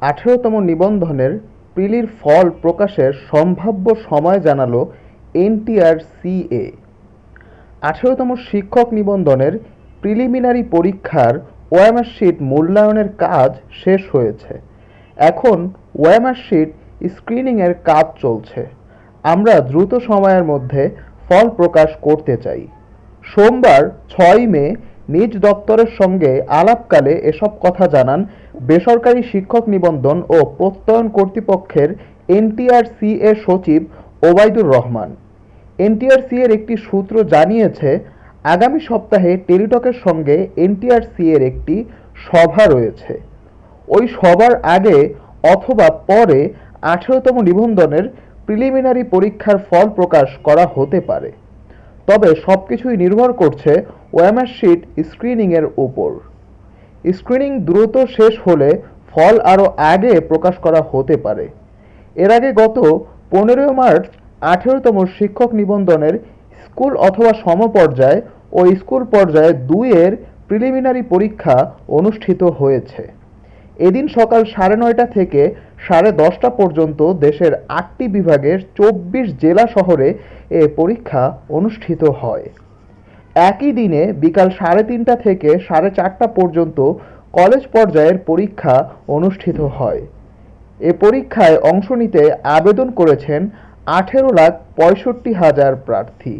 আঠেরোতম নিবন্ধনের প্রিলির ফল প্রকাশের সম্ভাব্য সময় জানালো এনটিআরসিএ আঠেরোতম শিক্ষক নিবন্ধনের প্রিলিমিনারি পরীক্ষার ওয়ামার শিট মূল্যায়নের কাজ শেষ হয়েছে। এখন ওএমআর শিট স্ক্রিনিংয়ের কাজ চলছে। আমরা দ্রুত সময়ের মধ্যে ফল প্রকাশ করতে চাই। সোমবার ছয় মে নিজ দপ্তরের সঙ্গে আলাপকালে এসব কথা জানান বেসরকারি শিক্ষক নিবন্ধন ও প্রত্যয়ন কর্তৃপক্ষের এনটিআরসি এর সচিব ওবায়দুর রহমান। এনটিআরসি এর একটি সূত্র জানিয়েছে, আগামী সপ্তাহে টেলিটকের সঙ্গে এনটিআরসি এর একটি সভা রয়েছে। ওই সবার আগে অথবা পরে আঠেরোতম নিবন্ধনের প্রিলিমিনারি পরীক্ষার ফল প্রকাশ করা হতে পারে। তবে সবকিছুই নির্ভর করছে ওএমআর শিট স্ক্রিনিংয়ের উপর। স্ক্রিনিং দ্রুত শেষ হলে ফল আরও আগে প্রকাশ করা হতে পারে। এর আগে গত পনেরোই মার্চ আঠেরোতম শিক্ষক নিবন্ধনের স্কুল অথবা সমপর্যায় ও স্কুল পর্যায়ে দুইয়ের প্রিলিমিনারি পরীক্ষা অনুষ্ঠিত হয়েছে। এদিন সকাল সাড়ে নয়টা থেকে সাড়ে দশটা পর্যন্ত দেশের আটটি বিভাগের চব্বিশ জেলা শহরে এ পরীক্ষা অনুষ্ঠিত হয়। একই দিনে বিকাল সাড়ে তিনটা থেকে সাড়ে চারটা পর্যন্ত কলেজ পর্যায়ের পরীক্ষা অনুষ্ঠিত হয়। এ পরীক্ষায় অংশ নিতে আবেদন করেছেন আঠেরো লাখ পঁয়ষট্টি হাজার প্রার্থী।